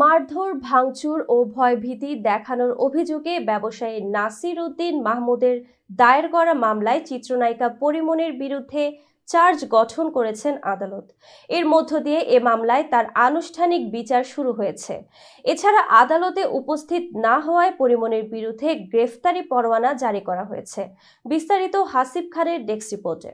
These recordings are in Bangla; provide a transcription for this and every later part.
মারধর, ভাঙচুর ও ভয়ভীতি দেখানোর অভিযোগে ব্যবসায়ী নাসির উদ্দিন মাহমুদের দায়ের করা মামলায় চিত্রনায়িকা পরিমণির বিরুদ্ধে চার্জ গঠন করেছেন আদালত। এর মধ্য দিয়ে এ মামলায় তার আনুষ্ঠানিক বিচার শুরু হয়েছে। এছাড়া আদালতে উপস্থিত না হওয়ায় পরিমণির বিরুদ্ধে গ্রেফতারি পরোয়ানা জারি করা হয়েছে। বিস্তারিত হাসিব খানের ডেস্ক রিপোর্টে।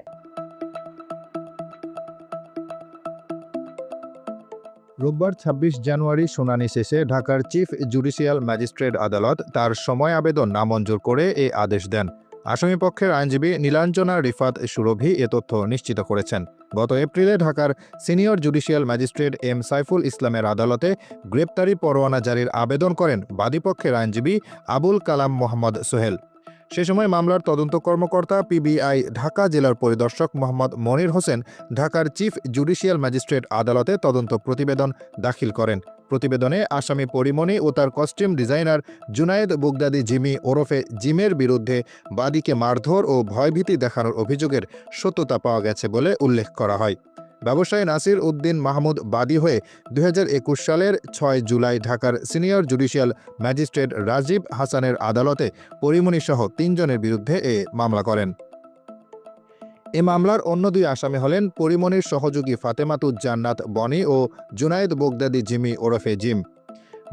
রোববার ২৬ জানুয়ারি শুনানি শেষে ঢাকার চিফ জুডিশিয়াল ম্যাজিস্ট্রেট আদালত তার সময় আবেদন নামঞ্জুর করে এ আদেশ দেন। আসামিপক্ষের আইনজীবী নীলাঞ্জনা রিফাত সুরভি এ তথ্য নিশ্চিত করেছেন। গত এপ্রিলে ঢাকার senior judicial magistrate M Saiful ইসলামের আদালতে গ্রেপ্তারি পরোয়ানা জারির আবেদন করেন বাদীপক্ষের আইনজীবী আবুল কালাম মোহাম্মদ সোহেল। সে সময় মামলার তদন্ত কর্মকর্তা পিবিআই ঢাকা জেলার পরিদর্শক মোহাম্মদ মনির হোসেন ঢাকার চিফ জুডিশিয়াল ম্যাজিস্ট্রেট আদালতে তদন্ত প্রতিবেদন দাখিল করেন। প্রতিবেদনে আসামি পরিমণি ও তার কস্টিউম ডিজাইনার জুনায়েদ বুগদাদি জিমি ওরফে জিমের বিরুদ্ধে বাদীকে মারধর ও ভয়ভীতি দেখানোর অভিযোগের সত্যতা পাওয়া গেছে বলে উল্লেখ করা হয়। ব্যবসায়ী নাসির উদ্দিন মাহমুদ বাদী হয়ে দুই হাজার একুশ সালের ছয় জুলাই ঢাকার সিনিয়র জুডিশিয়াল ম্যাজিস্ট্রেট রাজীব হাসানের আদালতে পরিমণিসহ তিনজনের বিরুদ্ধে এ মামলা করেন। এ মামলার অন্য দুই আসামি হলেন পরিমণির সহযোগী ফাতেমাতুজ জান্নাত বনি ও জুনায়েদ বোগদাদি জিমি ওরফে জিম।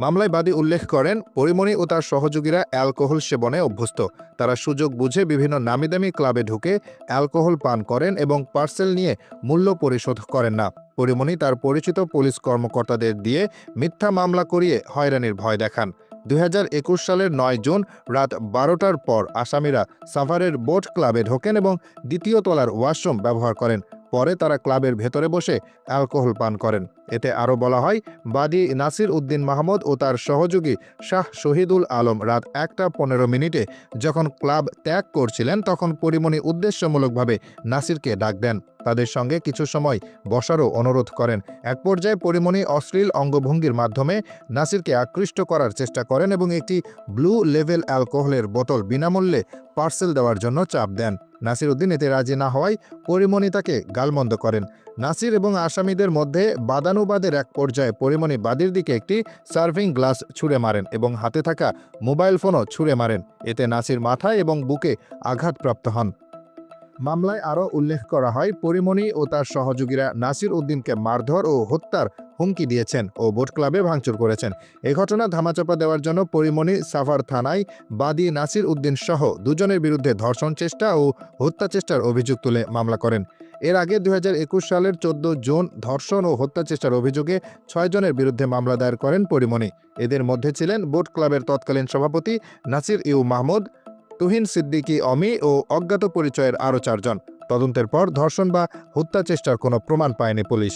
মামলায় বাদী উল্লেখ করেন পরিমণি ও তার সহযোগীরা অ্যালকোহল সেবনে অভ্যস্ত। তারা সুযোগ বুঝে বিভিন্ন নামিদামি ক্লাবে ঢুকে অ্যালকোহল পান করেন এবং পার্সেল নিয়ে মূল্য পরিশোধ করেন না। পরিমণি তার পরিচিত পুলিশ কর্মকর্তাদের দিয়ে মিথ্যা মামলা করিয়ে হয়রানির ভয় দেখান। দুই হাজার একুশ সালের নয় জুন রাত বারোটার পর আসামিরা সাভারের বোট ক্লাবে ঢোকেন এবং দ্বিতীয় তলার ওয়াশরুম ব্যবহার করেন। পরে তারা ক্লাবের ভেতরে বসে অ্যালকোহল পান করেন। এতে আরও বলা হয়, বাদী নাসির উদ্দিন মাহমুদ ও তার সহযোগী শাহ শহীদুল আলম রাত একটা পনেরো মিনিটে যখন ক্লাব ত্যাগ করছিলেন তখন পরিমণি উদ্দেশ্যমূলকভাবে নাসিরকে ডাক দেন। তাদের সঙ্গে কিছু সময় বসারও অনুরোধ করেন। এক পর্যায়ে পরিমণি অশ্লীল অঙ্গভঙ্গির মাধ্যমে নাসিরকে আকৃষ্ট করার চেষ্টা করেন এবং একটি ব্লু লেভেল অ্যালকোহলের বোতল বিনামূল্যে পার্সেল দেওয়ার জন্য চাপ দেন। নাসির উদ্দিন এতে রাজি না হওয়ায় পরিমণি তাকে গালমন্দ করেন। নাসির এবং আসামিদের মধ্যে বাদানুবাদের এক পর্যায়ে পরিমণি বাদির দিকে একটি সার্ভিং গ্লাস ছুঁড়ে মারেন এবং হাতে থাকা মোবাইল ফোনও ছুঁড়ে মারেন। এতে নাসির মাথায় এবং বুকে আঘাতপ্রাপ্ত হন। মামলায় আরও উল্লেখ করা হয়, পরিমণি ও তার সহযোগীরা নাসির উদ্দিনকে মারধর ও হত্যার হুমকি দিয়েছেন ও বোট ক্লাবে ভাঙচুর করেছেন। এ ঘটনা ধামাচাপা দেওয়ার জন্য পরিমণি সাভার থানায় বাদী নাসির উদ্দিন সহ দুজনের বিরুদ্ধে ধর্ষণ চেষ্টা ও হত্যা চেষ্টার অভিযোগ তুলে মামলা করেন। এর আগে দু হাজার একুশ সালের চোদ্দ জুন ধর্ষণ ও হত্যা চেষ্টার অভিযোগে ছয়জনের বিরুদ্ধে মামলা দায়ের করেন পরিমণি। এদের মধ্যে ছিলেন বোট ক্লাবের তৎকালীন সভাপতি নাসির ইউ মাহমুদ তুহিন সিদ্দিকী, অমি ও অজ্ঞাত পরিচয়ের আরও চারজন। তদন্তের পর ধর্ষণ বা হত্যা চেষ্টার কোনো প্রমাণ পায়নি পুলিশ।